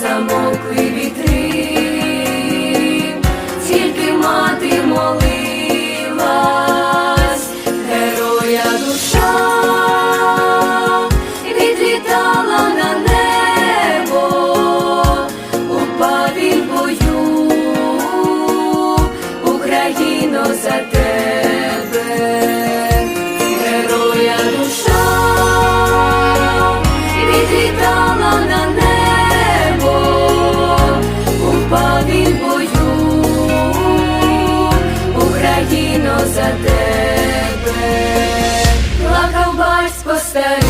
замокли вітри, тільки мати молилась, героя душа відлітала на небо, упав він бою, Україно за те. Stay.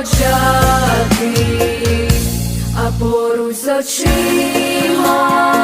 очаки, а поруч очима.